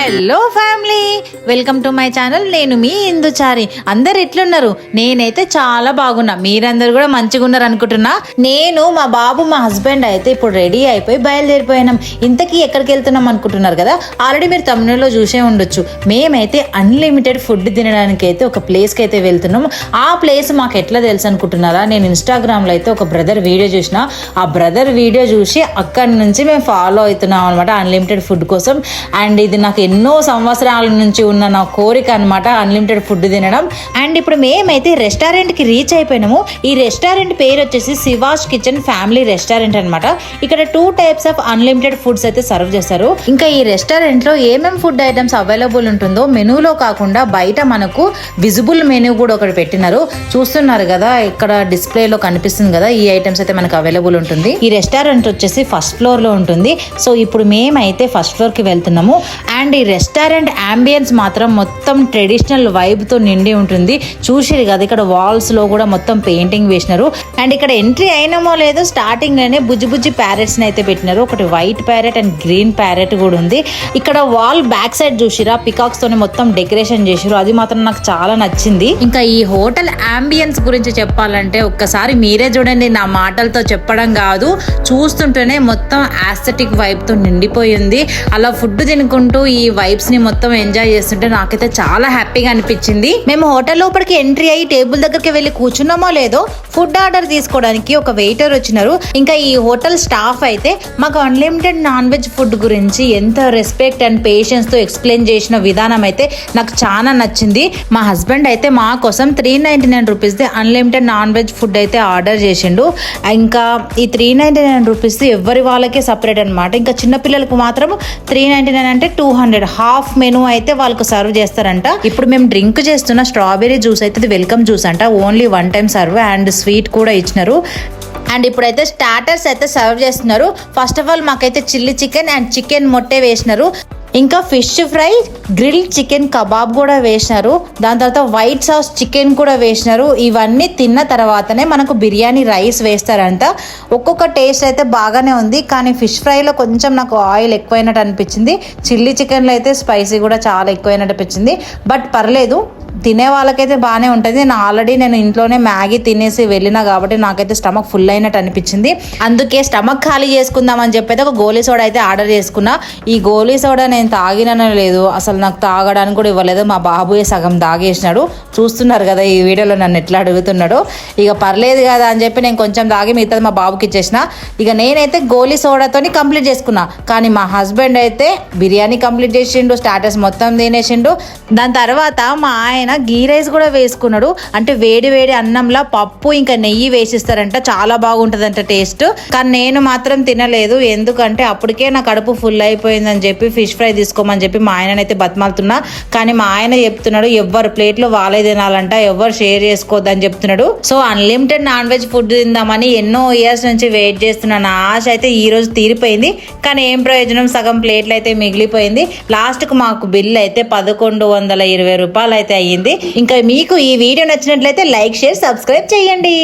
Hello family welcome to my channel నేను మీ ఇందుచారి. అందరు ఎట్లున్నారు? నేనైతే చాలా బాగున్నా. మీరందరూ కూడా మంచిగా ఉన్నారు అనుకుంటున్నా. నేను మా బాబు మా హస్బెండ్ అయితే ఇప్పుడు రెడీ అయిపోయి బయలుదేరిపోయినాం. ఇంతకీ ఎక్కడికి వెళ్తున్నాం అనుకుంటున్నారు కదా? ఆల్రెడీ మీరు తమిళలో చూసే ఉండొచ్చు. మేమైతే అన్లిమిటెడ్ ఫుడ్ తినడానికి అయితే ఒక ప్లేస్కి అయితే వెళ్తున్నాం. ఆ ప్లేస్ మాకు ఎట్లా తెలుసు అనుకుంటున్నారా? నేను ఇన్స్టాగ్రామ్లో అయితే ఒక బ్రదర్ వీడియో చూసిన. ఆ బ్రదర్ వీడియో చూసి అక్కడి నుంచి మేము ఫాలో అవుతున్నాం అనమాట అన్లిమిటెడ్ ఫుడ్ కోసం. అండ్ ఇది నాకు ఎన్నో సంవత్సరాల నుంచి ఉన్న నా కోరిక అనమాట అన్లిమిటెడ్ ఫుడ్ తినడం. అండ్ ఇప్పుడు మేమైతే రెస్టారెంట్కి రీచ్ అయిపోయినాము. ఈ రెస్టారెంట్ పేరు వచ్చేసి శివాష్ కిచెన్ ఫ్యామిలీ రెస్టారెంట్ అనమాట ఇక్కడ two types of unlimited foods అయితే సర్వ్ చేస్తారు. ఇంకా ఈ రెస్టారెంట్లో ఏమేం ఫుడ్ ఐటమ్స్ అవైలబుల్ ఉంటుందో మెనూలో కాకుండా బయట మనకు విజిబుల్ మెనూ కూడా ఒకటి పెట్టినారు. చూస్తున్నారు కదా ఇక్కడ డిస్ప్లేలో కనిపిస్తుంది కదా ఈ ఐటమ్స్ అయితే మనకు అవైలబుల్ ఉంటుంది. ఈ రెస్టారెంట్ వచ్చేసి ఫస్ట్ ఫ్లోర్లో ఉంటుంది. సో ఇప్పుడు మేమైతే ఫస్ట్ ఫ్లోర్కి వెళ్తున్నాము. అండ్ ఈ రెస్టారెంట్ అంబియన్స్ మాత్రం మొత్తం ట్రెడిషనల్ వైబ్తో నిండి ఉంటుంది. చూసారు కదా ఇక్కడ వాల్స్లో కూడా మొత్తం పెయింటింగ్ వేసినారు. అండ్ ఇక్కడ ఎంట్రీ అయినామో లేదో స్టార్టింగ్లోనే బుజ్జి బుజ్జి ప్యారెట్స్ అయితే పెట్టినారు. ఒకటి white parrot and green parrot కూడా ఉంది. ఇక్కడ వాల్ బ్యాక్ సైడ్ చూసిరా పికాక్స్ తోనే మొత్తం డెకరేషన్ చేసిరు. అది మాత్రం నాకు చాలా నచ్చింది. ఇంకా ఈ హోటల్ అంబియన్స్ గురించి చెప్పాలంటే ఒక్కసారి మీరే చూడండి నా మాటలతో చెప్పడం కాదు. చూస్తుంటేనే మొత్తం ఆస్థెటిక్ వైబ్తో నిండిపోయింది. అలా ఫుడ్ తినుకుంటూ ఈ వైబ్స్ని మొత్తం ఎంజాయ్ చేస్తుంటే నాకైతే చాలా హ్యాపీగా అనిపించింది. మేము హోటల్ లోపలికి ఎంట్రీ అయ్యి టేబుల్ దగ్గరికి వెళ్ళి కూర్చున్నామో లేదో ఫుడ్ ఆర్డర్ తీసుకోవడానికి ఒక వెయిటర్ వచ్చినారు. ఇంకా ఈ హోటల్ స్టాఫ్ అయితే మాకు అన్లిమిటెడ్ నాన్ వెజ్ ఫుడ్ గురించి ఎంత రెస్పెక్ట్ అండ్ పేషెన్స్తో ఎక్స్ప్లెయిన్ చేసిన విధానం అయితే నాకు చాలా నచ్చింది. మా హస్బెండ్ అయితే మా కోసం three ninety nine rupees the unlimited non veg food అయితే ఆర్డర్ చేసిండు. ఇంకా ఈ త్రీ నైన్టీ నైన్ రూపీస్ ఎవరి వాళ్ళకే సపరేట్ అనమాట ఇంకా చిన్న పిల్లలకు మాత్రం త్రీ నైన్టీ నైన్ అంటే టూ హండ్రెడ్ హాఫ్ మెనూ అయితే వాళ్ళకు సర్వ్ చేస్తారంట. ఇప్పుడు మేము డ్రింక్ చేస్తున్న స్ట్రాబెరీ జ్యూస్ అయితే ఇది వెల్కమ్ జ్యూస్ అంట. Only one time serve and sweet కూడా ఇచ్చినారు. అండ్ ఇప్పుడైతే స్టార్టర్స్ అయితే సర్వ్ చేస్తున్నారు. ఫస్ట్ ఆఫ్ ఆల్ మాకైతే చిల్లీ చికెన్ అండ్ చికెన్ మొట్టే వేసినారు. ఇంకా fish fry grill chicken kebab కూడా వేసినారు. దాని తర్వాత వైట్ సాస్ చికెన్ కూడా వేసినారు. ఇవన్నీ తిన్న తర్వాతనే మనకు బిర్యానీ రైస్ వేస్తారంట. ఒక్కొక్క టేస్ట్ అయితే బాగానే ఉంది కానీ ఫిష్ ఫ్రైలో కొంచెం నాకు ఆయిల్ ఎక్కువైనట్టు అనిపించింది. చిల్లీ చికెన్లో అయితే స్పైసీ కూడా చాలా ఎక్కువైనట్టు అనిపించింది. బట్ పర్లేదు తినే వాళ్ళకైతే బాగానే ఉంటుంది. నేను ఆల్రెడీ నేను ఇంట్లోనే మ్యాగీ తినేసి వెళ్ళినా కాబట్టి నాకైతే స్టమక్ ఫుల్ అయినట్టు అనిపించింది. అందుకే స్టమక్ ఖాళీ చేసుకుందాం అని చెప్పి ఒక గోలీ సోడా అయితే ఆర్డర్ చేసుకున్నా. ఈ గోలీ సోడా నేను తాగిననే లేదు. అసలు నాకు తాగడానికి కూడా ఇవ్వలేదు. మా బాబుయే సగం తాగేసినాడు. చూస్తున్నారు కదా ఈ వీడియోలో నన్ను ఎట్లా అడుగుతున్నాడు. ఇక పర్లేదు కదా అని చెప్పి నేను కొంచెం తాగి మిగతాది మా బాబుకి ఇచ్చేసిన. ఇక నేనైతే గోలీ సోడాతోని కంప్లీట్ చేసుకున్నా. కానీ మా హస్బెండ్ అయితే బిర్యానీ కంప్లీట్ చేసిండు స్టాటస్ మొత్తం తినేసిండు. దాని తర్వాత మా ఆయన గీ రైస్ కూడా వేసుకున్నాడు. అంటే వేడి వేడి అన్నంలో పప్పు ఇంకా నెయ్యి వేసిస్తారంట. చాలా బాగుంటుందంట టేస్ట్. కానీ నేను మాత్రం తినలేదు. ఎందుకంటే అప్పటికే నా కడుపు ఫుల్ అయిపోయిందని చెప్పి ఫిష్ ఫ్రై తీసుకోమని చెప్పి మా ఆయననైతే బతిమాలుతున్నా. కానీ మా ఆయన చెప్తున్నాడు ఎవ్వరు ప్లేట్లో వాళ్ళే తినాలంట ఎవ్వరు షేర్ చేసుకోవద్దని చెప్తున్నాడు. So unlimited non veg food తిందామని ఎన్నో ఇయర్స్ నుంచి వెయిట్ చేస్తున్నా. నా ఆశ అయితే ఈ రోజు తీరిపోయింది. కానీ ఏం ప్రయోజనం? సగం ప్లేట్లు అయితే మిగిలిపోయింది లాస్ట్కు మాకు బిల్ అయితే పదకొండు వందల ఇరవై రూపాయలు అయితే అయ్యింది. ఇంకా మీకు ఈ వీడియో నచ్చినట్లయితే లైక్ షేర్ సబ్స్క్రైబ్ చేయండి.